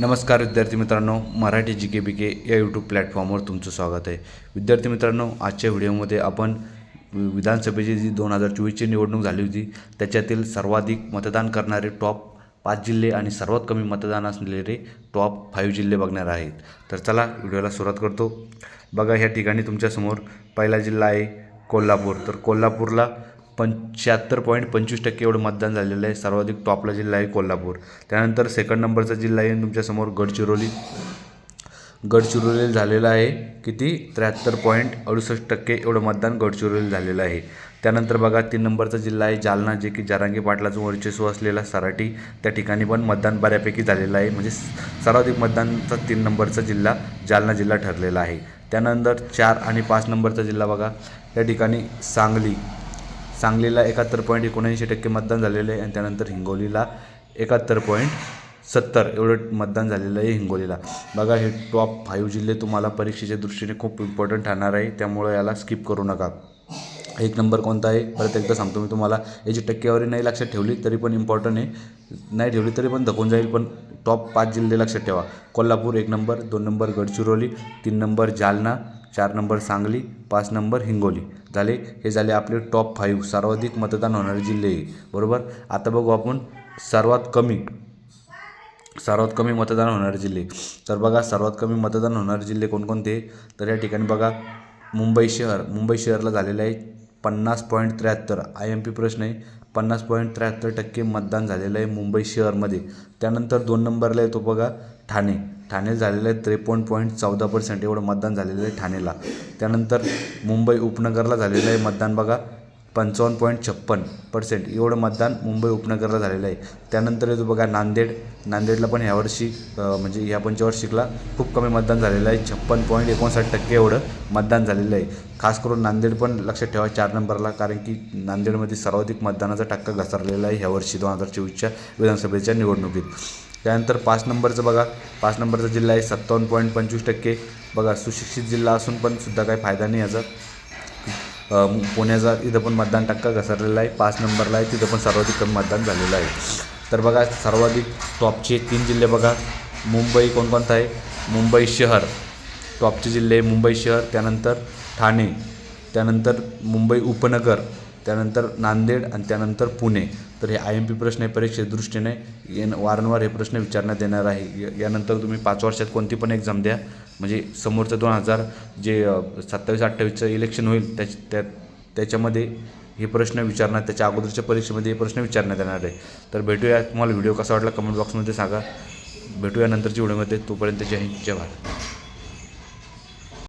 नमस्कार विद्यार्थी मित्रांनो मराठी जी के बी के या यूट्यूब प्लॅटफॉर्मवर तुमचं स्वागत आहे. विद्यार्थी मित्रांनो आजच्या व्हिडिओमध्ये आपण विधानसभेची जी दोन हजार चोवीसची निवडणूक झाली होती त्याच्यातील सर्वाधिक मतदान करणारे टॉप पाच जिल्हे आणि सर्वात कमी मतदान असलेले टॉप फाईव्ह जिल्हे बघणार आहेत. तर चला व्हिडिओला सुरुवात करतो. बघा ह्या ठिकाणी तुमच्यासमोर पहिला जिल्हा आहे कोल्हापूर. तर कोल्हापूरला पंच्याहत्तर पॉईंट पंचवीस टक्के एवढं मतदान झालेलं आहे. सर्वाधिक टॉपला जिल्हा आहे कोल्हापूर. त्यानंतर सेकंड नंबरचा जिल्हा आहे तुमच्यासमोर गडचिरोली. गडचिरोली झालेलं आहे किती? त्र्याहत्तर पॉईंट अडुसष्ट टक्के एवढं मतदान गडचिरोली झालेलं आहे. त्यानंतर बघा तीन नंबरचा जिल्हा आहे जालना जे की जारांगी पाटलाचं वर्चस्व असलेला सराटी. त्या ठिकाणी पण मतदान बऱ्यापैकी झालेलं आहे. म्हणजे सर्वाधिक मतदानचा तीन नंबरचा जिल्हा जालना जिल्हा ठरलेला आहे. त्यानंतर चार आणि पाच नंबरचा जिल्हा बघा. त्या ठिकाणी सांगली सांगलीला एकाहत्तर पॉईंट एकोणऐंशी टक्के मतदान झालेलं आहे आणि त्यानंतर हिंगोलीला एकाहत्तर पॉईंट सत्तर एवढं मतदान झालेलं आहे हिंगोलीला. बघा हे टॉप फाईव्ह जिल्हे तुम्हाला परीक्षेच्या दृष्टीने खूप इम्पॉर्टंट ठरणार आहे त्यामुळे याला स्किप करू नका. एक नंबर कोणता आहे? परत एकदा सांगतो मी तुम्हाला. याची टक्केवारी नाही लक्षात ठेवली तरी पण इम्पॉर्टंट आहे. नाही ठेवली तरी पण धकून जाईल पण टॉप पाच जिल्हे लक्षात ठेवा. कोल्हापूर एक नंबर दोन नंबर गडचिरोली तीन नंबर जालना चार नंबर सांगली पाच नंबर हिंगोली. झाले? हे झाले आपले टॉप फाईव्ह सर्वाधिक मतदान होणारे जिल्हे. बरोबर? आता बघू आपण सर्वात कमी सर्वात कमी मतदान होणारे जिल्हे. तर बघा सर्वात कमी मतदान होणारे जिल्हे कोणकोणते? तर या ठिकाणी बघा मुंबई शहर. मुंबई शहरला झालेलं आहे पन्नास पॉईंट त्र्याहत्तर. आय एम पी प्रश्न आहे. पन्नास पॉईंट त्र्याहत्तर टक्के मतदान झालेलं आहे मुंबई शहरमध्ये. त्यानंतर दोन नंबरला येतो बघा ठाणे. ठाणे झालेलं आहे त्रेपन्न पॉईंट चौदा पर्सेंट एवढं मतदान झालेलं आहे ठाणेला. त्यानंतर मुंबई उपनगरला झालेलं आहे मतदान बघा पंचावन्न पॉईंट छप्पन पर्सेंट एवढं मतदान मुंबई उपनगरला झालेलं आहे. त्यानंतर येतो बघा नांदेड नांदेडला पण ह्यावर्षी म्हणजे ह्या पंचवार्षिकला खूप कमी मतदान झालेलं आहे छप्पन पॉईंट एकोणसाठ टक्के एवढं मतदान झालेलं आहे. खास करून नांदेड पण लक्षात ठेवा चार नंबरला कारण की नांदेडमध्ये सर्वाधिक मतदानाचा टक्का घसरलेला आहे ह्यावर्षी दोन हजार चोवीसच्या विधानसभेच्या निवडणुकीत. त्यानंतर पाच नंबरचं बघा. पाच नंबरचा जिल्हा आहे सत्तावन्न पॉईंट पंचवीस टक्के. बघा सुशिक्षित जिल्हा असून पण सुद्धा काही फायदा नाही याचा. पुण्याचा इथं पण मतदान टक्का घसरलेला आहे. पाच नंबरला आहे तिथं पण सर्वाधिक कमी मतदान झालेलं आहे. तर बघा सर्वाधिक टॉपचे तीन जिल्हे बघा. मुंबई कोणकोणता आहे? मुंबई शहर. टॉपचे जिल्हे मुंबई शहर त्यानंतर ठाणे. त्यानंतर मुंबई उपनगर. त्यानंतर नांदेड आणि त्यानंतर पुणे. तर हे आय एम पी प्रश्न आहे परीक्षेच्या दृष्टीने येन वारंवार हे प्रश्न विचारण्यात येणार आहे. यानंतर तुम्ही पाच वर्षात कोणती पण एक्झाम द्या. म्हणजे समोरचं दोन हजार जे सत्तावीस अठ्ठावीसचं इलेक्शन होईल त्याच त्या त्याच्यामध्ये हे प्रश्न विचारण्यात त्याच्या अगोदरच्या परीक्षेमध्ये हे प्रश्न विचारण्यात येणार आहे. तर भेटूया. तुम्हाला व्हिडिओ कसा वाटला कमेंट बॉक्समध्ये सांगा. भेटूया नंतरच्या व्हिडिओमध्ये. तोपर्यंत जय हिंद जय भारत.